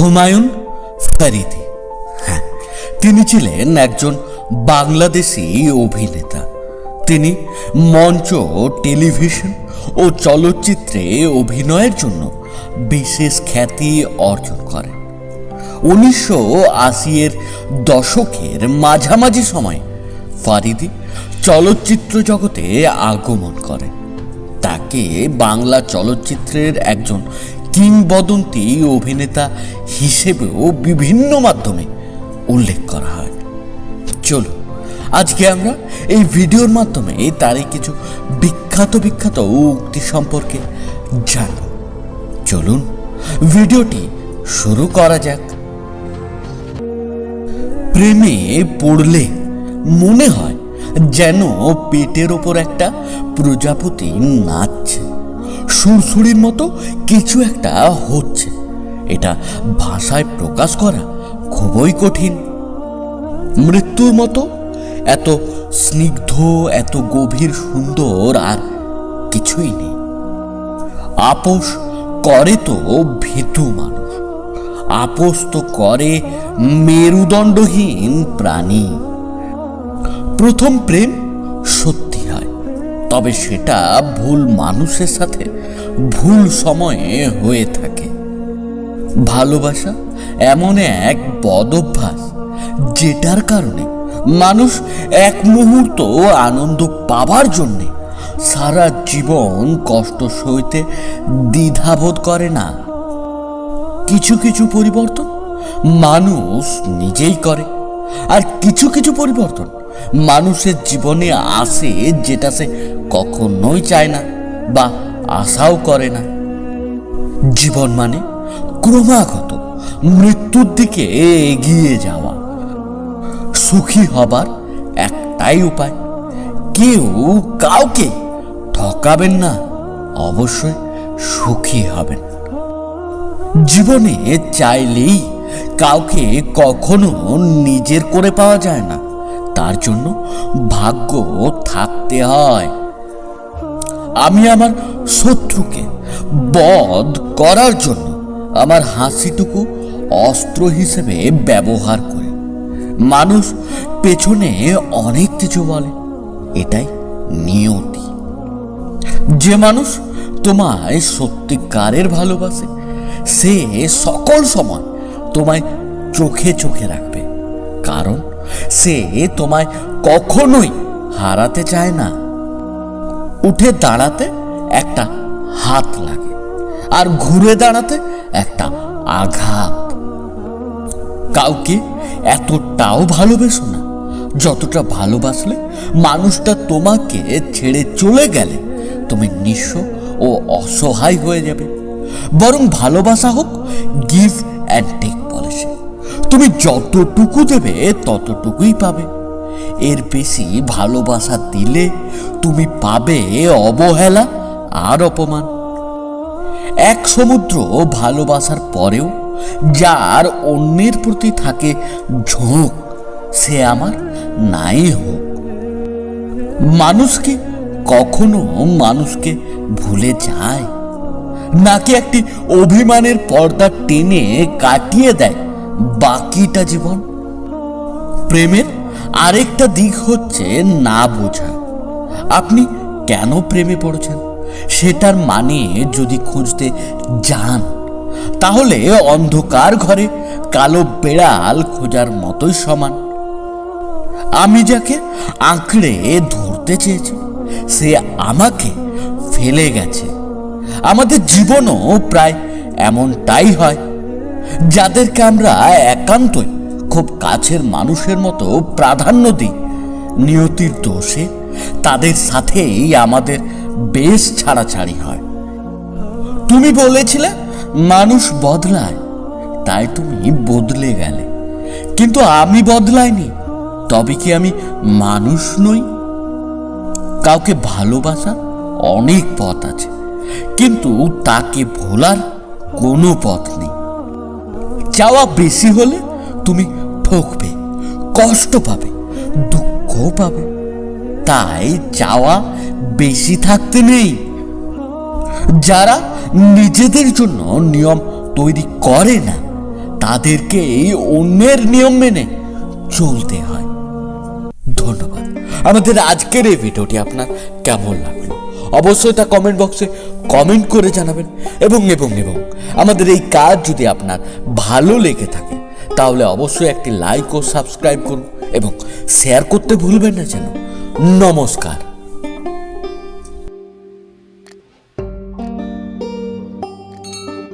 হুমায়ুন ফরিদি। হ্যাঁ তিনি ছিলেন একজন বাংলাদেশি অভিনেতা। তিনি মঞ্চ, টেলিভিশন ও চলচ্চিত্রে অভিনয়ের জন্য বিশেষ খ্যাতি অর্জন করেন। উনিশশো আশি এর দশকের মাঝামাঝি সময়ে ফারিদি চলচ্চিত্র জগতে আগমন করেন। তাকে বাংলা চলচ্চিত্রের একজন কিংবদন্তি অভিনেতা হিসেবেও বিভিন্ন মাধ্যমে উল্লেখ করা হয়। চলো আজকে আমরা এই ভিডিওর মাধ্যমে তারই কিছু বিখ্যাত বিখ্যাত উক্তি সম্পর্কে জানব। চলুন, ভিডিওটি শুরু করা যাক। প্রেমে পড়লে মনে হয় যেন পেটের ওপর একটা প্রজাপতি নাচছে। সুরসুরির মতো কিছু একটা হচ্ছে। এটা ভাষায় প্রকাশ করা খুবই কঠিন। মৃত্যুর মতো এত স্নিগ্ধ, এত গভীর, সুন্দর আর কিছুই নেই। আপোষ করে তো ভীতু মানুষ। আপোষ তো করে মেরুদণ্ডহীন প্রাণী। প্রথম প্রেম সত্যি হয়, তবে সেটা ভুল মানুষের সাথে ভুল সময়ে হয়ে থাকে। ভালোবাসা এমন এক বদ অভ্যাস, যেটার কারণে মানুষ এক মুহূর্ত আনন্দ পাবার জন্যে সারা জীবন কষ্ট সইতে দ্বিধাবোধ করে না। কিছু কিছু পরিবর্তন মানুষ নিজেই করে, আর কিছু কিছু পরিবর্তন মানুষের জীবনে আসে যেটা সে কখনোই চায় না বা আশাও করে না। জীবন মানে ক্রমাগত মৃত্যুর দিকে এগিয়ে যাওয়া। সুখী হবার একটাই উপায়, কেউ কাউকে ঠকাবেন না, অবশ্যই সুখী হবেন। জীবনে চাইলেই কাউকে কখনো নিজের করে পাওয়া যায় না, তার জন্য ভাগ্য থাকতে হয়। আমি আমার শত্রুকে বধ করার জন্য আমার হাসিটুকু অস্ত্র হিসেবে ব্যবহার করে। মানুষ পেছনে অনেক কিছু বলে, এটাই নিয়তি। যে মানুষ তোমায় সত্যিকারের ভালোবাসে, সে সকল সময় তোমায় চোখে চোখে রাখবে। কারণ সে তোমায় কখনোই হারাতে চায় না। উঠে দাঁড়াতে একটা হাত লাগে, আর ঘুরে দাঁড়াতে একটা আঘাত। কাউকে এতটাও ভালোবেসো না, যতটা ভালোবাসলে মানুষটা তোমাকে ছেড়ে চলে গেলে তুমি নিঃস্ব ও অসহায় হয়ে যাবে। বরং ভালোবাসা হোক গিভ অ্যান্ড টেক পলিসি। তুমি যতটুকু দেবে, ততটুকুই পাবে। এর বেশি ভালোবাসা দিলে তুমি পাবে অবহেলা আর অপমান। এক সমুদ্র ভালোবাসার পরেও যার অন্যের প্রতি থাকে ঝোঁক, সে আমার নাই হোক। মানুষকে কখনো মানুষকে ভুলে যায়, নাকি একটি অভিমানের পর্দা টেনে কাটিয়ে দেয় বাকিটা জীবন? প্রেমের আরেকটা দিক হচ্ছে না বোঝা। আপনি কেন প্রেমে পড়েছেন? সেটার মানে যদি খুঁজতে যান, তাহলে অন্ধকার ঘরে কালো বেড়াল খোঁজার মতোই সমান। আমি যাকে আঁকড়ে ধরতে চেয়েছি, সে আমাকে ফেলে গেছে। আমাদের জীবনও প্রায় এমনটাই হয়, যাদেরকে আমরা একান্তই খুব কাছের মানুষের মতো প্রাধান্য দিই। নিয়তির দোষে তাদের সাথেই আমাদের বেশ ছাড়াছাড়ি হয়। তুমি বলেছিলে, মানুষ বদলায়, তাই তুমি বদলে গেলে। কিন্তু আমি বদলাইনি, তবে কি আমি মানুষ নই? কাউকে ভালোবাসা অনেক পথ আছে, কিন্তু তাকে ভোলার কোনো পথ নেই। চাওয়া বেশি হলে তুমি ঠকবে, কষ্ট পাবে দুঃখ পাবে। তাই চাওয়া বেশি থাকতে নেই। যারা নিজেদের জন্য নিয়ম তৈরি করে না তাদেরকেই অন্যের নিয়ম মেনে চলতে হয়। ধন্যবাদ। আমাদের আজকের এই ভিডিওটি আপনার কেমন লাগল? অবশ্যই তা কমেন্ট বক্সে কমেন্ট করে জানাবেন এবং এবং এবং আমাদের এই কাজ যদি আপনার ভালো লেগে থাকে, তাহলে অবশ্যই একটি লাইক ও সাবস্ক্রাইব করুন এবং শেয়ার করতে ভুলবেন না যেন। নমস্কার।